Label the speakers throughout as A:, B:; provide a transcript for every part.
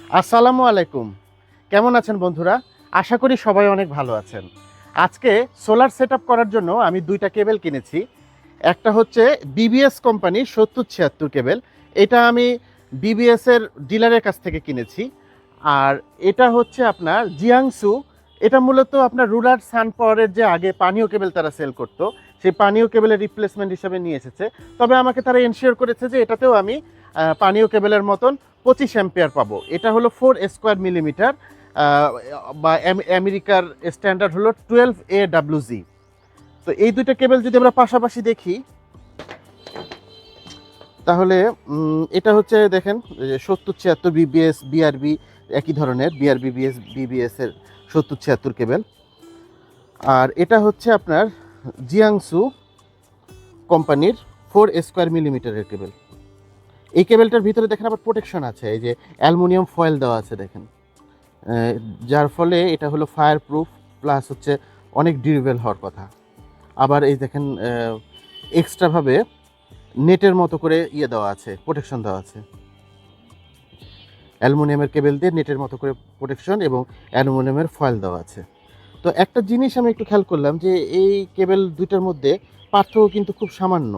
A: আসসালামু আলাইকুম। কেমন আছেন বন্ধুরা? আশা করি সবাই অনেক ভালো আছেন। আজকে সোলার সেট করার জন্য আমি দুইটা কেবেল কিনেছি। একটা হচ্ছে বিবিএস কোম্পানি সত্তর ছিয়াত্তর কেবেল। এটা আমি বিবিএস এর ডিলারের কাছ থেকে কিনেছি। আর এটা হচ্ছে আপনার জিয়াংসু এটা মূলত আপনার রুরাল সান পাওয়ারের যে আগে পানীয় কেবেল তারা সেল করতো, সেই পানীয় কেবেলের রিপ্লেসমেন্ট হিসেবে নিয়ে এসেছে। তবে আমাকে তারা এনশিওর করেছে যে এটাতেও আমি পানীয় কেবেলের মতন পঁচিশ অ্যাম্পিয়ার পাবো। এটা হলো ফোর স্কোয়ার মিলিমিটার বা আমেরিকার স্ট্যান্ডার্ড হলো টুয়েলভ এ ডাব্লিউ জি তো এই দুইটা কেবল যদি আমরা পাশাপাশি দেখি, তাহলে এটা হচ্ছে দেখেন সত্তর ছিয়াত্তর বিবিএস বিআরবি একই ধরনের বিআরবি বিএস বিবিএস এর সত্তর ছিয়াত্তর কেবল আর এটা হচ্ছে আপনার জিয়াংসু কোম্পানির ফোর স্কোয়ার মিলিমিটারের কেবল এই কেবেলটার ভিতরে দেখেন আবার প্রোটেকশন আছে, এই যে অ্যালুমিনিয়াম ফয়েল দেওয়া আছে দেখেন। যার ফলে এটা হলো ফায়ার প্রুফ প্লাস হচ্ছে অনেক ডিউরেবল হওয়ার কথা। আবার এই দেখেন এক্সট্রাভাবে নেটের মতো করে ইয়ে দেওয়া আছে প্রোটেকশন দেওয়া আছে। অ্যালুমিনিয়ামের কেবেল দিয়ে নেটের মতো করে প্রোটেকশন এবং অ্যালুমিনিয়ামের ফয়েল দেওয়া আছে। তো একটা জিনিস আমি একটু খেয়াল করলাম যে এই কেবেল দুইটার মধ্যে পার্থক্য কিন্তু খুব সামান্য।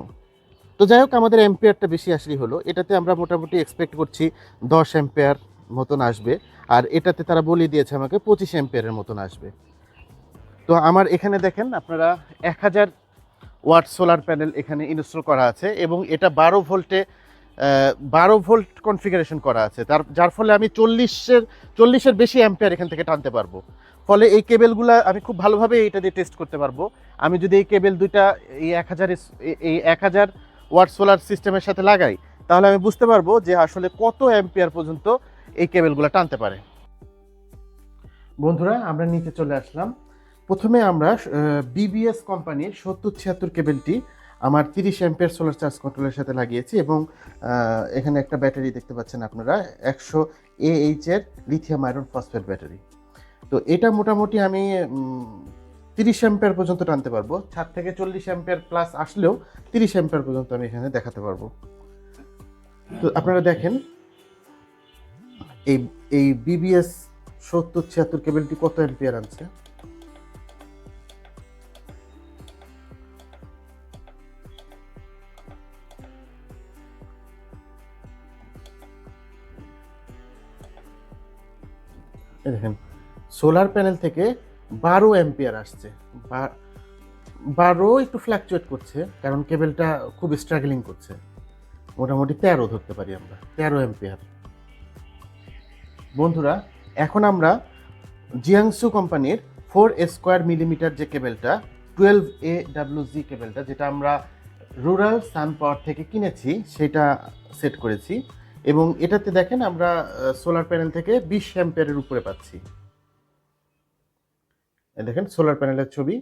A: তো যাই হোক, আমাদের অ্যাম্পিয়ারটা বেশি আসলেই হলো। এটাতে আমরা মোটামুটি এক্সপেক্ট করছি দশ অ্যাম্পিয়ার মতন আসবে। আর এটাতে তারা বলে দিয়েছে আমাকে পঁচিশ অ্যাম্পিয়ারের মতন আসবে। তো আমার এখানে দেখেন, আপনারা এক হাজার ওয়াট সোলার প্যানেল এখানে ইনস্টল করা আছে এবং এটা বারো ভোল্টে বারো ভোল্ট কনফিগারেশন করা আছে। তার, যার ফলে আমি চল্লিশের চল্লিশের বেশি অ্যাম্পিয়ার এখান থেকে টানতে পারব। ফলে এই কেবেলগুলো আমি খুব ভালোভাবে এইটা দিয়ে টেস্ট করতে পারব। আমি যদি এই কেবেল দুইটা, এই এক হাজার এই এক হাজার ওয়াট সোলার সিস্টেমের সাথে লাগাই, তাহলে আমি বুঝতে পারব যে আসলে কত অ্যাম্পিয়ার পর্যন্ত এই কেবেলগুলো টানতে পারে। বন্ধুরা, আমরা নিচে চলে আসলাম। প্রথমে আমরা বিবিএস কোম্পানির সত্তর ছিয়াত্তর কেবেলটি আমার তিরিশ অ্যাম্পিয়ার সোলার চার্জ কন্ট্রোলের সাথে লাগিয়েছি এবং এখানে একটা ব্যাটারি দেখতে পাচ্ছেন আপনারা, একশো এইচ এর লিথিয়াম আয়রন ফসফেট ব্যাটারি। তো এটা মোটামুটি আমি তিরিশ অ্যাম্পিয়ার পর্যন্ত টানতে পারব। ছাদ থেকে চল্লিশ অ্যাম্পিয়ার প্লাস আসলেও তিরিশ অ্যাম্পিয়ার পর্যন্ত আমি এখানে দেখাতে পারব। তো আপনারা দেখেন, এই এই বিবিএস সত্তর ছিয়াত্তর কেবলটি কত অ্যাম্পিয়ার আনছে? দেখেন সোলার প্যানেল থেকে বারো অ্যাম্পিয়ার আসছে। বারো একটু ফ্ল্যাকচুয়েট করছে, কারণ কেবেলটা খুব স্ট্রাগলিং করছে। মোটামুটি তেরো ধরতে পারি আমরা, তেরো অ্যাম্পিয়ার। বন্ধুরা, এখন আমরা জিয়াংসু কোম্পানির ফোর স্কোয়ার মিলিমিটার যে কেবেলটা টুয়েলভ এ ডাব্লিউ জি কেবেলটা যেটা আমরা রুরাল সান পাওয়ার থেকে কিনেছি, সেটা সেট করেছি। এবং এটাতে দেখেন আমরা সোলার প্যানেল থেকে বিশ অ্যাম্পিয়ারের উপরে পাচ্ছি। দেখেন সোলার প্যানেলের ছবি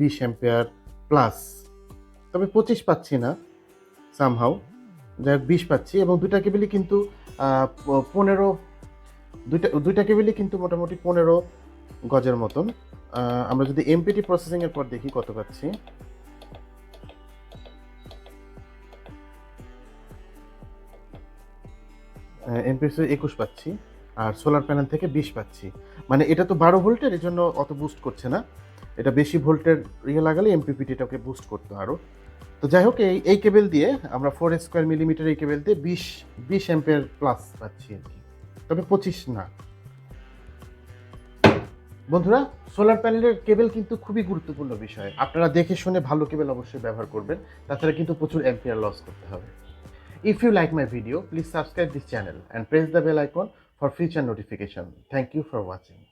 A: বিশ অ্যাম্পিয়ার প্লাস তবে পঁচিশ পাচ্ছি না সামহাউ যাই হোক, বিশ পাচ্ছি এবং দুইটা কেবিলই কিন্তু পনেরো, দুইটা দুইটা কেবিলই কিন্তু মোটামুটি পনেরো গজের মতন। আমরা যদি এমপিটি প্রসেসিংয়ের পর দেখি কত পাচ্ছি। এমপিএস একুশ পাচ্ছি। আর সোলার প্যানেল থেকে বিশ পাচ্ছি। মানে এটা তো বারো ভোল্টের এই জন্য অত বুস্ট করছে না। এটা বেশি ভোল্টের ইয়ে লাগালে এমপিপিটিটাকে বুস্ট করতো আরও তো যাই হোক, এই এই কেবেল দিয়ে আমরা ফোর স্কোয়ার মিলিমিটার এই কেবেল দিয়ে বিশ বিশ অ্যাম্পিয়ার প্লাস পাচ্ছি আর কি। তবে পঁচিশ না। বন্ধুরা সোলার প্যানেলের কেবেল কিন্তু খুবই গুরুত্বপূর্ণ বিষয়। আপনারা দেখে শুনে ভালো কেবেল অবশ্যই ব্যবহার করবেন। তাছাড়া কিন্তু প্রচুর অ্যাম্পিয়ার লস করতে হবে। If you like my video please subscribe this channel and press the bell icon for future notification. Thank you for watching.